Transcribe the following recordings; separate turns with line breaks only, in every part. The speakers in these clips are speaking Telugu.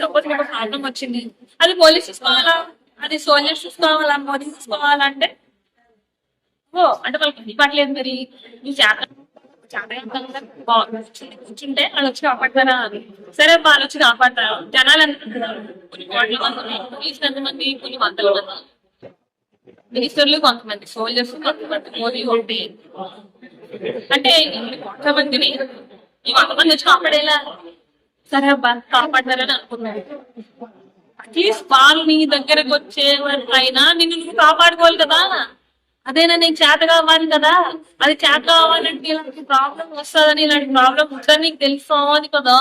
సపోజ్ మీకు ప్రాబ్లం వచ్చింది. అది పోలీస్ చూసుకోవాలా? అది సోల్జర్స్ చూసుకోవాలా? పోలీస్ చూసుకోవాలంటే ఓ అంటే వాళ్ళకి ఇవ్వట్లేదు మరి? నువ్వు చేత కూర్చుంటే వాళ్ళు వచ్చి కాపాడతారా అని. సరే వాళ్ళు వచ్చి కాపాడతారా. జనాలు అనుకుంటున్నారు కొన్ని కోట్ల మంది పోలీసులు ఎంతమంది కొన్ని వందల మంది. మినిస్టర్లు కొంతమంది. సోల్జర్స్ కొంతమంది. మోదీ ఒకటి. అంటే ఇన్ని కోట్ల మందిని ఈ వంద మంది వచ్చి కాపాడేలా? సరే అబ్బా కాపాడతారని అనుకున్నాడు. అట్లీస్ట్ వాళ్ళు నీ దగ్గరకు వచ్చే అయినా నిన్ను నువ్వు కాపాడుకోవాలి కదా. అదేనా నీకు చేత కావాలి కదా? అది చేత కావాలంటే ఇలాంటి ప్రాబ్లం వస్తుందని ఇలాంటి ప్రాబ్లం ఉందని నీకు తెలుసుకోవాలి కదా?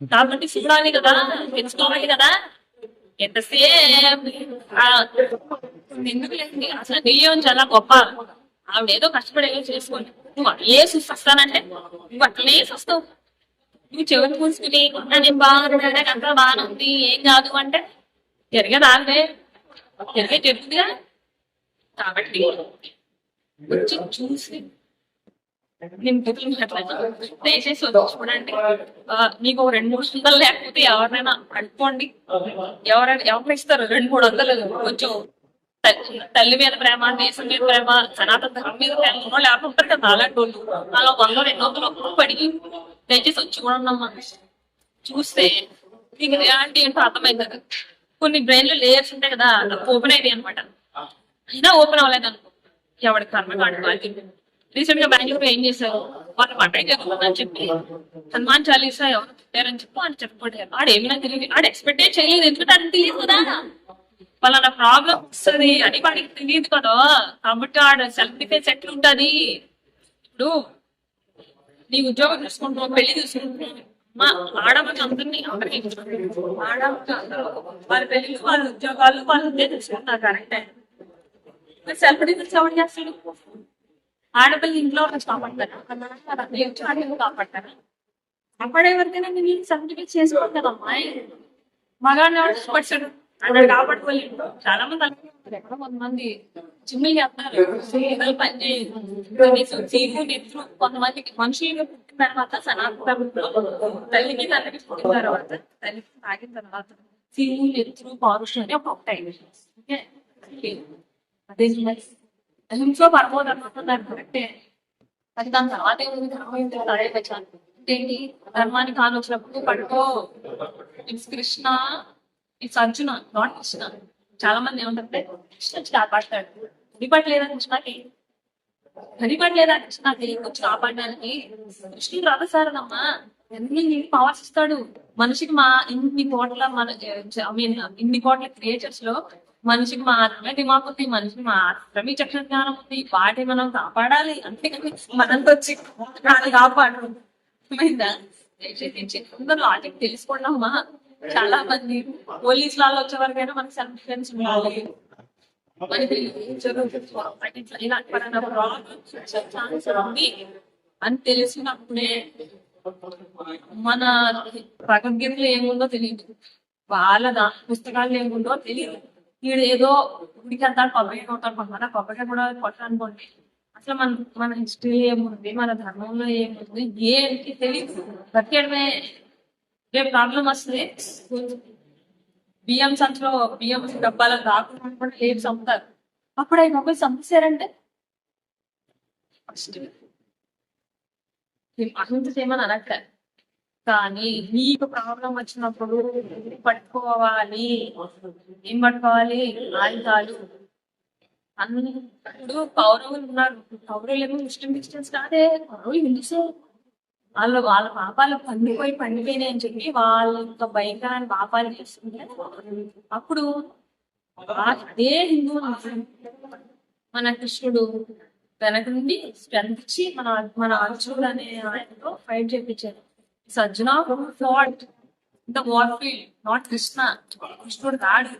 కాబట్టి చూడాలి కదా తెలుసుకోవాలి కదా. ఎంతసేపు ఎందుకు లేదు అసలు నీయం చాలా గొప్ప. ఆవిడ ఏదో కష్టపడి ఏదో చేసుకోండి. నువ్వు అట్లే వస్తానంటే నువ్వు అట్లే చూస్తావు. నువ్వు చెవులు మూసుకుని నేను బాగున్నాను నాకు అంతా బాగానే ఉంది. ఏం కాదు అంటే జరిగే రాలే జరిగే జరుగుతుందిగా కాబట్టి వచ్చి చూసి నేను దయచేసి వచ్చి చూడండి. మీకు రెండు మూడు వందలు లేకపోతే ఎవరినైనా అనుకోండి. ఎవరైనా ఎవరు ఇస్తారు? రెండు మూడు వందలు. కొంచెం తల్లి- మీద ప్రేమ దేశం మీద ప్రేమ సనాతన ధర్మం మీద ప్రేమ ఉన్న వాళ్ళు ఎవరు ఉంటారు కదా అలాంటి వాళ్ళు అలా వంద రెండు వందలు ఒక్కొక్క పడి దయచేసి వచ్చి కూడా ఉన్నాం చూస్తే మీకు రియాలిటీ ఏంటో అర్థమైంది కొన్ని బ్రెయిన్లో లేయర్స్ ఉంటాయి కదా ఓపెన్ అయ్యాయి అనమాట అయినా ఓపెన్ అవ్వలేదు అనుకో. ఎవరికి కర్మ కాదు రీసెంట్గా బెంగళూరు ఏం చేశారు? వాళ్ళు మటై జరుగుతుందని చెప్పి హనుమాన్ చాలీసా ఎవరు పెట్టారని చెప్పి వాళ్ళు చెప్పబడ్డారు ఆడు ఏమైనా తెలియదు. ఆడు ఎక్స్పెక్టే చేయలేదు. ఎందుకంటే అది తెలియదు కదా? పలానా ప్రాబ్లం వస్తుంది అని వాడికి తెలియదు కదా. కాబట్టి ఆడ సెల్ఫ్ డిఫెన్స్ ఎట్లుంటది? ఇప్పుడు నీ ఉద్యోగం చూసుకుంటున్నావు పెళ్ళి చూసుకుంటున్నావు మా ఆడవాళ్ళకి అందరినీ అందరికీ ఆడవాళ్ళకి అందరూ వాళ్ళ పెళ్ళి వాళ్ళ ఉద్యోగాలు వాళ్ళు చూసుకుంటున్నారు కరెక్టే సెల్ఫ్ డిఫెన్స్ ఎవరు చేస్తాడు? ఆడపిల్ల ఇంట్లో కాపాడతారా ఆడపిల్ల కాపాడతారా కాపాడే వరకైనా నేను సెల్ఫ్ డిఫెన్స్ చేసుకోవాలి కదా అమ్మాయి. మగాడిని ఎవరు ఇష్టపడతాడు? అక్కడ కాపాడుకోలేడు చాలా మంది అనుకుంటారు ఎక్కడో కొంతమంది పని చేయదు చీపు నెత్తురు కొంతమందికి మనుషులుగా పుట్టిన తర్వాత తల్లికి తల్లికి పుట్టిన తర్వాత తల్లికి తాగిన తర్వాత చీము నెత్తురు పారుషం అని ఒక ఒకటి ఓకే? అదే పరమోదం కరెక్టే. అది దాని తర్వాత ఏముంది? ధర్మం ఏంటి? ధర్మానికి ఆలోచనప్పుడు పట్టుకో it's Krishna. It's Arjuna not Krishna చాలా మంది ఏమంటారంటే కృష్ణ వచ్చి కాపాడతాడు. లేదని కృష్ణకి? హరిపడలేదా కృష్ణకి? వచ్చి కాపాడడానికి కృష్ణుడు రథసారనమ్మా ఎన్ని పవర్స్ ఇస్తాడు? మనిషికి మా ఇన్ని కోట్ల మన ఐ మీన్ ఇన్ని కోట్ల క్రియేచర్స్లో మనిషికి మాత్రమే దిమాగ్ ఉంది. మనిషికి మాత్రమే చక్షణ జ్ఞానం ఉంది. వాటిని మనం కాపాడాలి. అంతేకాని మనంతో వచ్చి కాపాడు అర్థమైందా? అందరూ లాజిక్ తెలుసుకున్నామా చాలా మంది పోలీస్ లాల్లో వచ్చే వరకైనా మనకి సెల్ఫ్ డిఫెన్స్ ఉండాలి. మనకి ఇలాంటి పరంగా ఉంది. అని తెలిసినప్పుడే మన భగవద్గీతలో ఏముందో తెలియదు. వాళ్ళ దా ఏముందో తెలియదు. వీడు ఏదో గుడికి వెళ్తాడు కొబ్బరి కొడతాడు మన కొబ్బరి కూడా కొట్టాలనుకోండి అసలు మన మన హిస్టరీ ఏముంది? మన ధర్మంలో ఏముంది? ఏంటి తెలియదు. బతికేయడమే రేపు ప్రాబ్లం వస్తుంది. బియ్యం సంచులో బియ్యం డబ్బాలో రాకుండా కూడా లేపు చంపుతారు అప్పుడు అవి మొక్కలు చంపేశారంటే ఫస్ట్ అహింస చేయమని అనట్లే. కానీ నీకు ప్రాబ్లం వచ్చినప్పుడు పట్టుకోవాలి. ఏం పట్టుకోవాలి? ఆయుధాలు. అన్ని ఇప్పుడు కౌరవులు ఉన్నారు. కౌరవులు ఏమో ముస్లిం క్రిస్టియన్స్ కాదే. కౌరవులు హిందూసే. వాళ్ళు వాళ్ళ పాపాలు పండిపోయి పండిపోయినాయి అని చెప్పి వాళ్ళ యొక్క భయంకరమైన పాపాలు చేస్తుంటే అప్పుడు అదే హిందూ మన కృష్ణుడు వెనక నుండి స్ట్రెంత్ ఇచ్చి మన మన అర్జునుడు అనే ఆయనతో ఫైట్ చేయించారు సజ్జన fought the war field not Krishna కృష్ణుడు కాడు.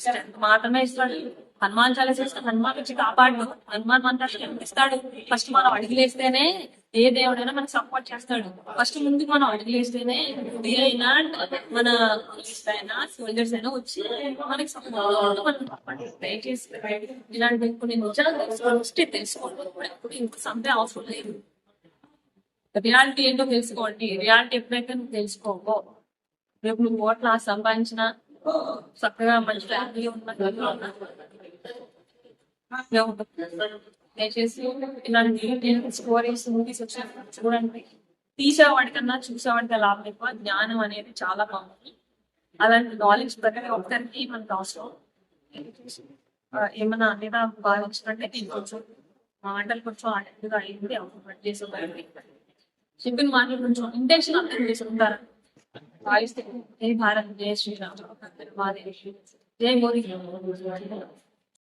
స్ట్రెంత్ మాత్రమే ఇస్తాడు. హనుమాన్ చాలా చేస్తే హనుమాన్ వచ్చి కాపాడు. హనుమాన్ మన స్ట్రెంత్ ఇస్తాడు ఫస్ట్ మనం అడిగిలేస్తేనే ఏ దేవుడైనా మనకు సపోర్ట్ చేస్తాడు. ఫస్ట్ ముందు మనం అడిగిలేస్తేనే ఏ మన అయినా సోల్జర్స్ అయినా వచ్చి మనకి సపోర్ట్ మనం కాపాడు. దయచేసి ఇలాంటి కొన్ని నిజాలు తెలుసుకోవాలి. ఫస్ట్ తెలుసుకోండి ఇప్పుడు ఎప్పుడు ఇంత సంతే అవసరం లేదు. రియాలిటీ ఏంటో తెలుసుకోండి. రియాలిటీ ఎప్పుడైతే నువ్వు తెలుసుకోవో రేపు నువ్వు ఓట్లు సంపాదించిన చక్కగా మంచి ఫ్యామిలీ ఉన్న దయచేసి ఇలాంటి స్టోరీస్ మూవీస్ వచ్చిన చూడండి తీసేవాడికన్నా చూసేవాడికి లాభం ఎక్కువ జ్ఞానం అనేది చాలా బాగుంది అలాంటి నాలెడ్జ్ ప్రతి ఒక్కరికి మనకు అవసరం ఆ, ఏమన్నా లేదా వచ్చినట్టే నేను కొంచెం మాటలు కొంచెం అటెండ్గా అయింది అవును చేసేవాడికి చెప్పిన మాటలు కొంచెం ఇంటెన్షన్ అర్థం చేసుకుంటారు భావిస్తే జై భారత్ జై శ్రీరామ్ జై మోదీ